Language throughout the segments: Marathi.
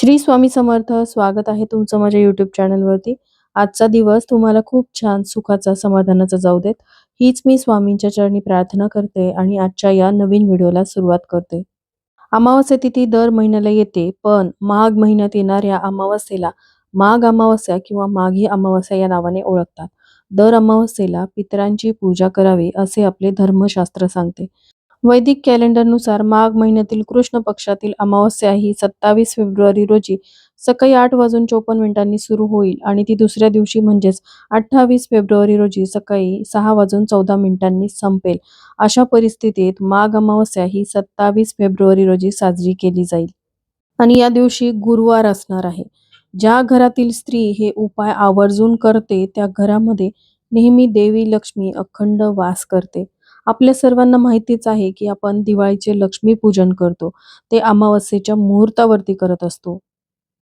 श्री स्वामी समर्थ स्वागत आहे तुमचं माझ्या युट्यूब चॅनलवरती आजचा दिवस तुम्हाला खूप छान सुखाचा समाधानाचा जाऊ देत. हीच मी स्वामींच्या चरणी प्रार्थना करते आणि आजच्या या नवीन व्हिडिओला सुरुवात करते. अमावस्या तिथी दर महिन्याला येते पण माघ महिन्यात येणाऱ्या अमावस्येला माघ अमावस्या किंवा माघी अमावस्या या नावाने ओळखतात. दर अमावस्येला पितरांची पूजा करावी असे आपले धर्मशास्त्र सांगते. वैदिक कॅलेंडरनुसार माघ महिन्यातील कृष्ण पक्षातील अमावस्या ही सत्तावीस फेब्रुवारी रोजी सकाळी आठ वाजून चोपन्न मिनिटांनी सुरू होईल आणि ती दुसऱ्या दिवशी म्हणजेच अठ्ठावीस फेब्रुवारी रोजी सकाळी सहा वाजून चौदा मिनिटांनी संपेल. अशा परिस्थितीत माघ अमावस्या ही सत्तावीस फेब्रुवारी रोजी साजरी केली जाईल. आणि या दिवशी गुरुवार असणार आहे. ज्या घरातील स्त्री हे उपाय आवर्जून करते त्या घरामध्ये नेहमी देवी लक्ष्मी अखंड वास करते. आपल्या सर्वांना माहितीच आहे की आपण दिवाळीचे लक्ष्मी पूजन करतो. ते अमावस्येच्या मुहूर्तावरती करत असतो.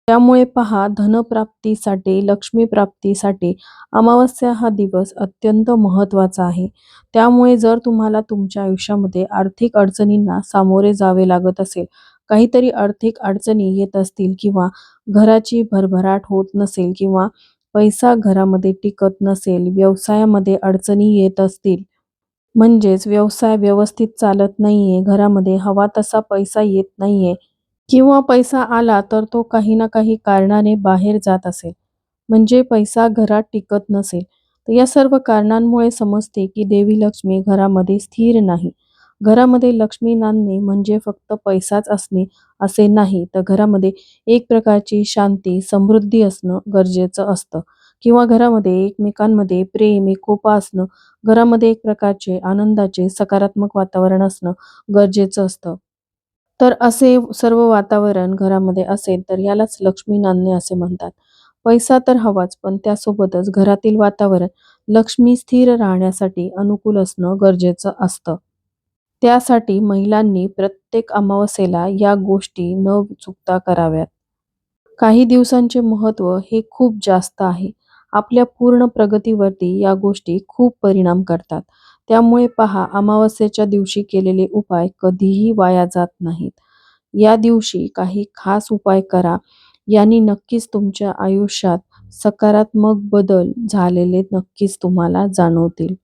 त्यामुळे पहा धनप्राप्तीसाठी लक्ष्मीप्राप्तीसाठी अमावस्या हा दिवस अत्यंत महत्त्वाचा आहे. त्यामुळे जर तुम्हाला तुमच्या आयुष्यामध्ये आर्थिक अडचणींना सामोरे जावे लागत असेल काहीतरी आर्थिक अडचणी येत असतील किंवा घराची भरभराट होत नसेल किंवा पैसा घरामध्ये टिकत नसेल व्यवसायामध्ये अडचणी येत असतील म्हणजेच व्यवसाय व्यवस्थित चालत नाहीये घरामध्ये हवा तसा पैसा येत नाहीये. किंवा पैसा आला तर तो काही ना काही कारणाने बाहेर जात असेल. म्हणजे पैसा घरात टिकत नसेल. तर या सर्व कारणांमुळे समजते की देवी लक्ष्मी घरामध्ये स्थिर नाही. घरामध्ये लक्ष्मी नांदणे म्हणजे फक्त पैसाच असणे असे नाही. तर घरामध्ये एक प्रकारची शांती समृद्धी असणं गरजेचं असतं. किंवा घरामध्ये एकमेकांमध्ये प्रेम एकोपा असणं घरामध्ये एक प्रकारचे आनंदाचे सकारात्मक वातावरण असणं गरजेचं असतं. तर असे सर्व वातावरण घरामध्ये असेल तर यालाच लक्ष्मी नांदणे असे म्हणतात. पैसा तर हवाच पण त्यासोबतच घरातील वातावरण लक्ष्मी स्थिर राहण्यासाठी अनुकूल असणं गरजेचं असतं. त्यासाठी महिलांनी प्रत्येक अमावस्येला या गोष्टी न चुकता कराव्यात. काही दिवसांचे महत्त्व हे खूप जास्त आहे. आपल्या पूर्ण प्रगतीवरती या गोष्टी खूप परिणाम करतात. त्यामुळे पहा अमावस्येच्या दिवशी केलेले उपाय कधीही वाया जात नाहीत. या दिवशी काही खास उपाय करा यांनी नक्कीच तुमच्या आयुष्यात सकारात्मक बदल झालेले नक्कीच तुम्हाला जाणवतील.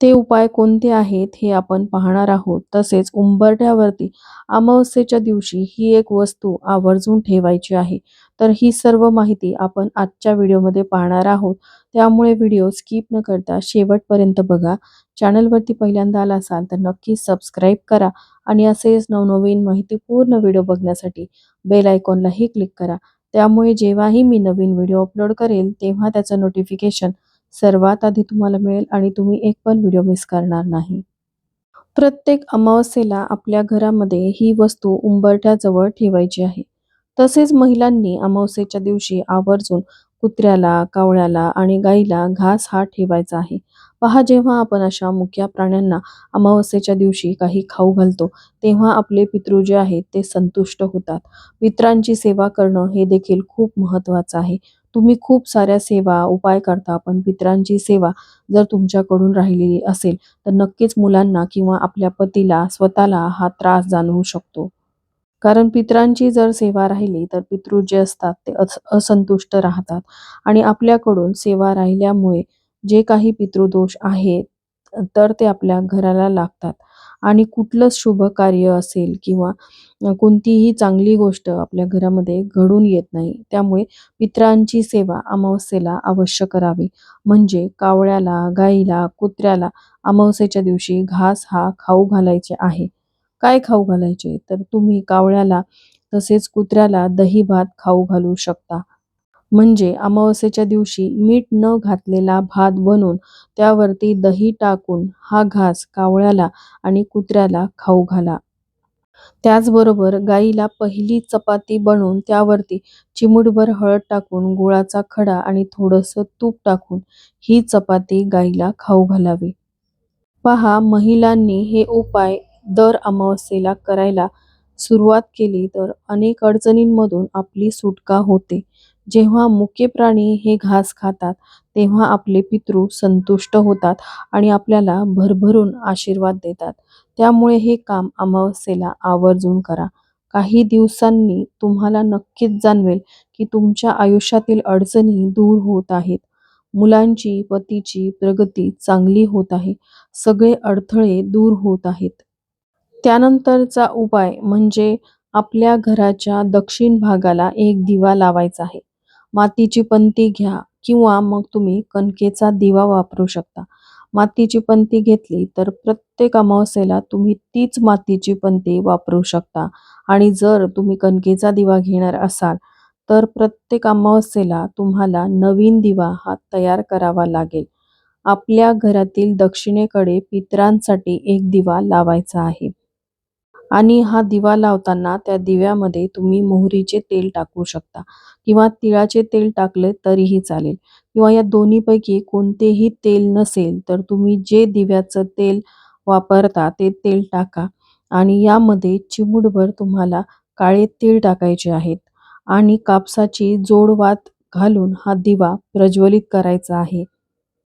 ते उपाय कोणते आहेत हे आपण पाहणार आहोत. तसेच उंबरठ्यावरती अमावस्येच्या दिवशी ही एक वस्तू आवर्जून ठेवायची आहे. तर ही सर्व माहिती आपण आजच्या व्हिडिओमध्ये पाहणार आहोत. त्यामुळे व्हिडिओ स्किप न करता शेवटपर्यंत बघा. चॅनलवरती पहिल्यांदा आला असाल तर नक्की सबस्क्राईब करा आणि असेच नवनवीन माहितीपूर्ण व्हिडिओ बघण्यासाठी बेल आयकॉनलाही क्लिक करा. त्यामुळे जेव्हाही मी नवीन व्हिडिओ अपलोड करेल तेव्हा त्याचं नोटिफिकेशन सर्वात आधी तुम्हाला मिळेल आणि तुम्ही एक पण व्हिडिओ मिस करणार नाही. प्रत्येक अमावस्येला आपल्या घरामध्ये ही वस्तू उंबरठ्याजवळ ठेवायची आहे. तसेच महिलांनी अमावस्येच्या दिवशी आवर्जून कुत्र्याला कावळ्याला आणि गाईला घास हा ठेवायचा आहे. पहा जेव्हा आपण अशा मुक्या प्राण्यांना अमावस्येच्या दिवशी काही खाऊ घालतो तेव्हा आपले पितृ जे आहेत ते संतुष्ट होतात. पित्रांची सेवा करणं हे देखील खूप महत्वाचं आहे. तुम्ही खूप साऱ्या सेवा उपाय करता पण पित्रांची सेवा जर तुमच्याकडून राहिलेली असेल तर नक्कीच मुलांना किंवा आपल्या पतीला स्वतःला हा त्रास जाणवू शकतो. कारण पित्रांची जर सेवा राहिली तर पितृ जे असतात ते असंतुष्ट राहतात. आणि आपल्याकडून सेवा राहिल्यामुळे जे काही पितृदोष आहेत तर ते आपल्या घराला लागतात. आणि कुठलंच शुभ कार्य असेल किंवा कोणतीही चांगली गोष्ट आपल्या घरामध्ये घडून येत नाही त्यामुळे पित्रांची सेवा अमावस्येला अवश्य करावी. म्हणजे कावळ्याला गाईला कुत्र्याला अमावस्येच्या दिवशी घास हा खाऊ घालायचे आहे. काय खाऊ घालायचे? तर तुम्ही कावळ्याला तसेच कुत्र्याला दही भात खाऊ घालू शकता. म्हणजे अमावस्येच्या दिवशी मीठ न घातलेला भात बनवून त्यावरती दही टाकून हा घास कावळ्याला आणि कुत्र्याला खाऊ घाला. त्याचबरोबर गाईला पहिली चपाती बनवून त्यावरती चिमुटभर हळद टाकून गुळाचा खडा आणि थोडंसं तूप टाकून ही चपाती गाईला खाऊ घालावी. पहा महिलांनी हे उपाय दर अमावस्येला करायला सुरुवात केली तर अनेक अडचणींमधून आपली सुटका होते. जेव्हा मुके प्राणी हे घास खातात तेव्हा आपले पितृ संतुष्ट होतात आणि आपल्याला भरभरून आशीर्वाद देतात. त्यामुळे हे काम अमावस्येला आवर्जून करा. काही दिवसांनी तुम्हाला नक्कीच जाणवेल की तुमच्या आयुष्यातील अडचणी दूर होत आहेत. मुलांची पतीची प्रगती चांगली होत आहे. सगळे अडथळे दूर होत आहेत. त्यानंतरचा उपाय म्हणजे आपल्या घराच्या दक्षिण भागाला एक दिवा लावायचा आहे. मातीची पंती घ्या किंवा मग तुम्ही कणकेचा दिवा वापरू शकता. मातीची पंती घेतली तर प्रत्येक अमावस्येला तुम्ही तीच मातीची पंती वापरू शकता. आणि जर तुम्ही कणकेचा दिवा घेणार असाल तर प्रत्येक अमावस्येला तुम्हाला नवीन दिवा हा तयार करावा लागेल. आपल्या घरातील दक्षिणेकडे पितरांसाठी एक दिवा लावायचा आहे. आणि हा दिवा लावताना त्या दिव्यामध्ये तुम्ही मोहरीचे तेल टाकू शकता. किंवा तिळाचे तेल टाकले तरीही चालेल. किंवा या दोन्हीपैकी कोणतेही तेल नसेल तर तुम्ही जे दिव्याचं तेल वापरता ते तेल टाका. आणि यामध्ये चिमूटभर तुम्हाला काळे तीळ टाकायचे आहेत. आणि कापसाची जोडवात घालून हा दिवा प्रज्वलित करायचा आहे.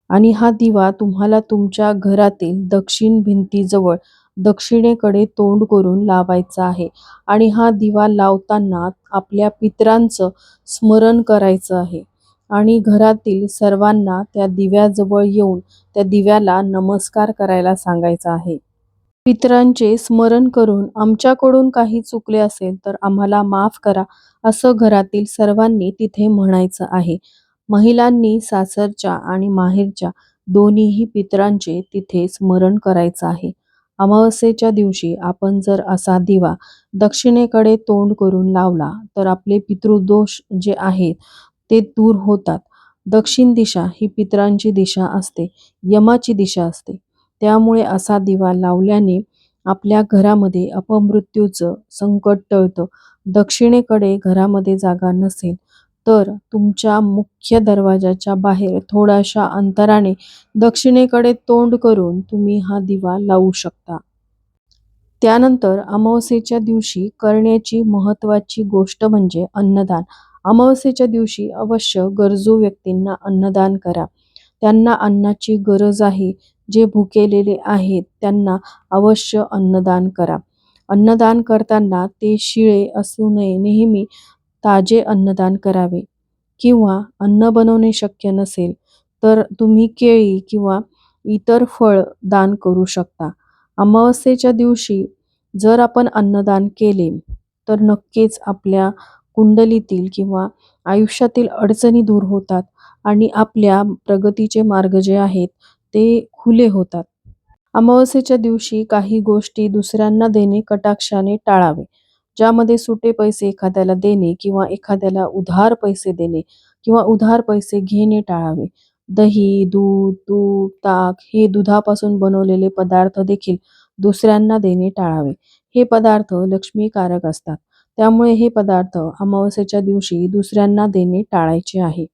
आणि हा दिवा तुम्हाला तुमच्या घरातील दक्षिण भिंतीजवळ दक्षिणेकडे तोंड करून लावायचा आहे आणि हा दिवा लावताना आपल्या पितरांचं स्मरण करायचं आहे. आणि घरातील सर्वांना त्या दिव्याजवळ येऊन त्या दिव्याला नमस्कार करायला सांगायचा आहे. पितरांचे स्मरण करून आमच्याकडून काही चुकले असेल तर आम्हाला माफ करा असं घरातील सर्वांनी तिथे म्हणायचं आहे. महिलांनी सासरच्या आणि माहेरच्या दोन्हीही पितरांचे तिथे स्मरण करायचं आहे. अमावस्येच्या दिवशी आपण जर असा दिवा दक्षिणेकडे तोंड करून लावला तर आपले पितृदोष जे आहेत ते दूर होतात. दक्षिण दिशा ही पितरांची दिशा असते यमाची दिशा असते. त्यामुळे असा दिवा लावल्याने आपल्या घरामध्ये अपमृत्यूचं संकट टळतं. दक्षिणेकडे घरामध्ये जागा नसेल तर तुमच्या मुख्य दरवाजाच्या बाहेर थोड्याशा अंतराने दक्षिणेकडे तोंड करून तुम्ही हा दिवा लावू शकता. त्यानंतर अमावस्येच्या दिवशी करण्याची महत्त्वाची गोष्ट म्हणजे अन्नदान. अमावस्येच्या दिवशी अवश्य गरजू व्यक्तींना अन्नदान करा. त्यांना अन्नाची गरज आहे जे भुकेलेले आहेत त्यांना अवश्य अन्नदान करा. अन्नदान करताना ते शिळे असू नये. नेहमी ताजे अन्नदान करावे. किंवा अन्न बनवणे शक्य नसेल तर तुम्ही केळी किंवा इतर फळ दान करू शकता. अमावस्येच्या दिवशी जर आपण अन्नदान केले तर नक्कीच आपल्या कुंडलीतील किंवा आयुष्यातील अडचणी दूर होतात आणि आपल्या प्रगतीचे मार्ग जे आहेत ते खुले होतात. अमावस्येच्या दिवशी काही गोष्टी दुसऱ्यांना देणे कटाक्षाने टाळावे. ज्यामध्ये सुटे पैसे एखाद्याला देणे किंवा एखाद्याला उधार पैसे देणे किंवा उधार पैसे घेणे टाळावे. दही दूध तूप ताक हे दुधापासून बनवलेले पदार्थ देखील दुसऱ्यांना देणे टाळावे. हे पदार्थ लक्ष्मीकारक असतात. त्यामुळे हे पदार्थ अमावस्येच्या दिवशी दुसऱ्यांना देणे टाळायचे आहे.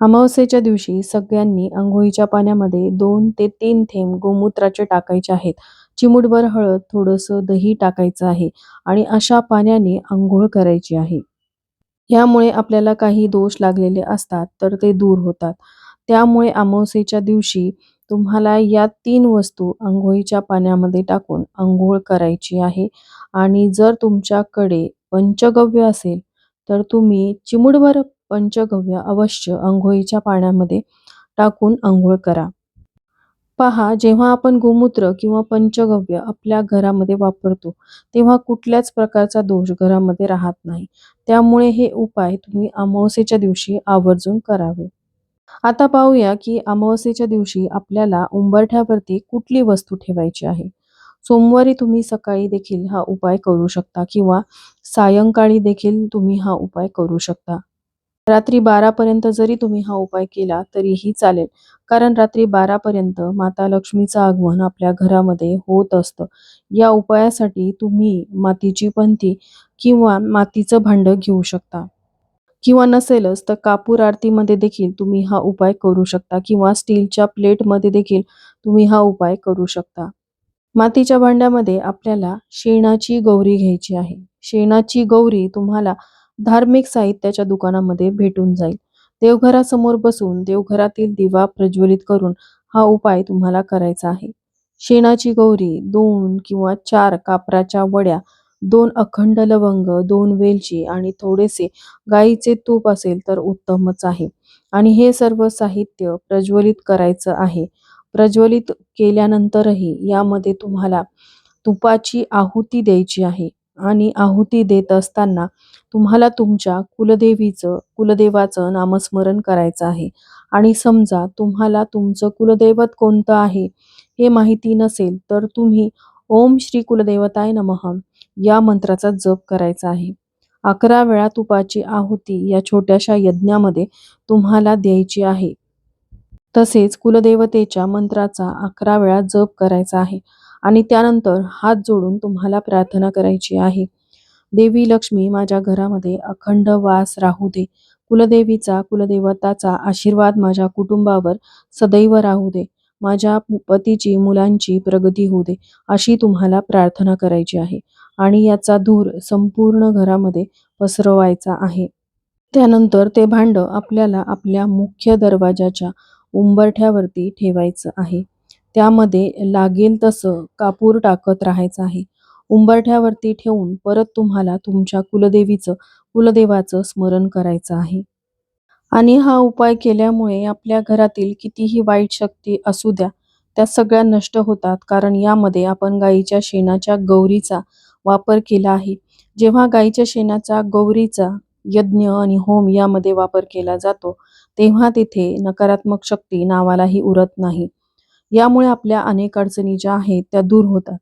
अमावस्येच्या दिवशी सगळ्यांनी आंघोळीच्या पाण्यामध्ये दोन ते तीन थेंब गोमूत्राचे टाकायचे आहेत. चिमूटभर हळद थोडंसं दही टाकायचं आहे आणि अशा पाण्याने आंघोळ करायची आहे. यामुळे आपल्याला काही दोष लागलेले असतात तर ते दूर होतात. त्यामुळे अमावस्येच्या दिवशी तुम्हाला या तीन वस्तू आंघोळीच्या पाण्यामध्ये टाकून आंघोळ करायची आहे आणि जर तुमच्याकडे पंचगव्य असेल तर तुम्ही चिमूटभर पंचगव्य अवश्य आंघोळीच्या पाण्यामध्ये टाकून आंघोळ करा. पहा जेव्हा आपण गोमूत्र किंवा पंचगव्य आपल्या घरामध्ये वापरतो तेव्हा कुठल्याच प्रकारचा दोष घरामध्ये राहत नाही. त्यामुळे हे उपाय तुम्ही अमावस्येच्या दिवशी आवर्जून करावे. आता पाहूया की अमावस्येच्या दिवशी आपल्याला उंबरठ्यावरती कुठली वस्तू ठेवायची आहे? सोमवारी तुम्ही सकाळी देखील हा उपाय करू शकता किंवा सायंकाळी देखील तुम्ही हा उपाय करू शकता. रात्री बारापर्यंत जरी तुम्ही हा उपाय केला तरीही चालेल. कारण रात्री बारापर्यंत माता लक्ष्मीचं आगमन आपल्या घरामध्ये होत असतं. या उपायासाठी तुम्ही मातीची पंथी किंवा मातीचं भांड घेऊ शकता. किंवा नसेलच तर कापूर आरतीमध्ये देखील तुम्ही हा उपाय करू शकता किंवा स्टीलच्या प्लेटमध्ये देखील तुम्ही हा उपाय करू शकता. मातीच्या भांड्यामध्ये आपल्याला शेणाची गौरी घ्यायची आहे. शेणाची गौरी तुम्हाला धार्मिक साहित्याच्या दुकानामध्ये भेटून जाईल. देवघरासमोर बसून देवघरातील दिवा प्रज्वलित करून हा उपाय तुम्हाला करायचा आहे. शेणाची गौरी दोन किंवा चार कापराच्या वड्या दोन अखंड लवंग दोन वेलची आणि थोडेसे गाईचे तूप असेल तर उत्तमच आहे. आणि हे सर्व साहित्य प्रज्वलित करायचं आहे. प्रज्वलित केल्यानंतरही यामध्ये तुम्हाला तुपाची आहुती द्यायची आहे. आणि आहुती देत असताना तुम्हाला तुमच्या कुलदेवीचं कुलदेवाचं नामस्मरण करायचं आहे. आणि समजा तुम्हाला तुमचं कुलदैवत कोणतं आहे हे माहिती नसेल तर तुम्ही ओम श्री कुलदेवताय नमः या मंत्राचा जप करायचा आहे. अकरा वेळा तुपाची आहुती या छोट्याशा यज्ञामध्ये तुम्हाला द्यायची आहे. तसेच कुलदेवतेच्या मंत्राचा अकरा वेळा जप करायचा आहे. आणि त्यानंतर हात जोडून तुम्हाला प्रार्थना करायची आहे. देवी लक्ष्मी माझ्या घरामध्ये अखंड वास राहू दे. कुलदेवीचा कुलदेवताचा आशीर्वाद माझ्या कुटुंबावर सदैव राहू दे. माझ्या पतीची मुलांची प्रगती होऊ दे अशी तुम्हाला प्रार्थना करायची आहे. आणि याचा धूर संपूर्ण घरामध्ये पसरवायचा आहे. त्यानंतर ते भांड आपल्याला आपल्या मुख्य दरवाजाच्या उंबरठ्यावरती ठेवायचं आहे. त्यामध्ये लागेल तसं कापूर टाकत राहायचं आहे. उंबरठ्यावरती ठेवून परत तुम्हाला तुमच्या कुलदेवीचं कुलदेवाचं स्मरण करायचं आहे. आणि हा उपाय केल्यामुळे आपल्या घरातील कितीही वाईट शक्ती असू द्या त्या सगळ्या नष्ट होतात. कारण यामध्ये आपण गाईच्या शेणाच्या गौरीचा वापर केला आहे. जेव्हा गाईच्या शेणाचा गौरीचा यज्ञ आणि होम यामध्ये वापर केला जातो तेव्हा तिथे नकारात्मक शक्ती नावालाही उरत नाही. यामुळे आपल्या अनेक अडचणी ज्या आहेत त्या दूर होतात.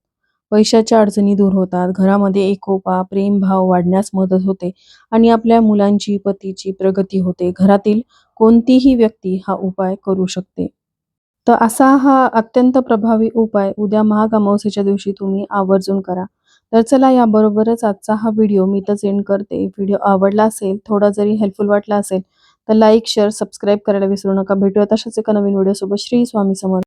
पैशाच्या अडचणी दूर होतात. घरामध्ये एकोपा प्रेमभाव वाढण्यास मदत होते आणि आपल्या मुलांची पतीची प्रगती होते. घरातील कोणतीही व्यक्ती हा उपाय करू शकते. तर असा हा अत्यंत प्रभावी उपाय उद्या महाअमावस्येच्या दिवशी तुम्ही आवर्जून करा. तर चला याबरोबरच आजचा हा व्हिडिओ मी तर सेंड करते. व्हिडिओ आवडला असेल थोडा जरी हेल्पफुल वाटला असेल तर लाईक शेअर सबस्क्राईब करायला विसरू नका. भेटूया तशाच एका नवीन व्हिडिओसोबत. श्री स्वामी समर्थ.